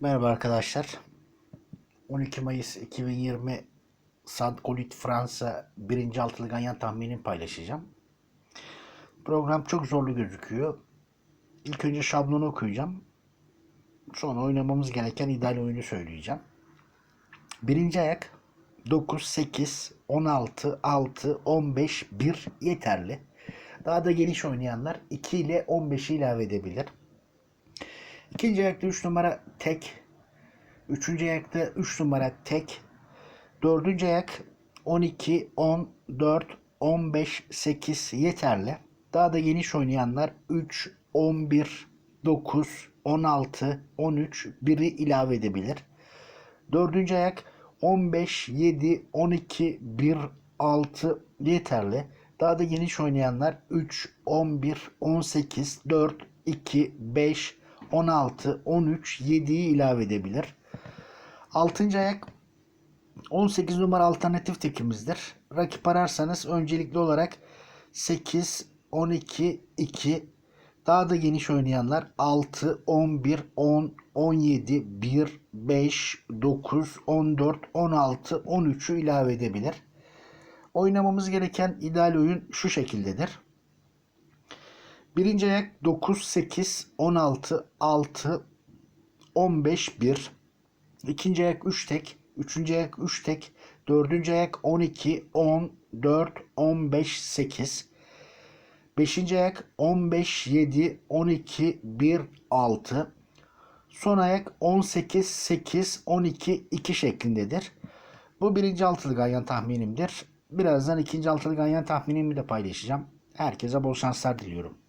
Merhaba arkadaşlar. 12 Mayıs 2020 Saint Golit Fransa 1. altılı ganyan tahminini paylaşacağım. Program çok zorlu gözüküyor. İlk önce şablonu okuyacağım. Sonra oynamamız gereken ideal oyunu söyleyeceğim. Birinci ayak 9, 8, 16, 6, 15, 1 yeterli. Daha da geniş oynayanlar 2 ile 15'i ilave edebilir. İkinci ayakta 3 numara tek. Üçüncü ayakta 3 numara tek. Dördüncü ayak 12, 14, 15, 8 yeterli. Daha da geniş oynayanlar 3, 11, 9, 16, 13, 1'i ilave edebilir. Dördüncü ayak 15, 7, 12, 1, 6 yeterli. Daha da geniş oynayanlar 3, 11, 18, 4, 2, 5, 16, 13, 7'yi ilave edebilir. Altıncı ayak 18 numara alternatif tekimizdir. Rakip ararsanız öncelikli olarak 8, 12, 2 daha da geniş oynayanlar 6, 11, 10, 17, 1, 5, 9, 14, 16, 13'ü ilave edebilir. Oynamamız gereken ideal oyun şu şekildedir. Birinci ayak 9, 8, 16, 6, 15, 1. İkinci ayak 3 tek. Üçüncü ayak 3 tek. Dördüncü ayak 12, 10, 4, 15, 8. Beşinci ayak 15, 7, 12, 1, 6. Son ayak 18, 8, 12, 2 şeklindedir. Bu birinci altılı ganyan tahminimdir. Birazdan ikinci altılı ganyan tahminimi de paylaşacağım. Herkese bol şanslar diliyorum.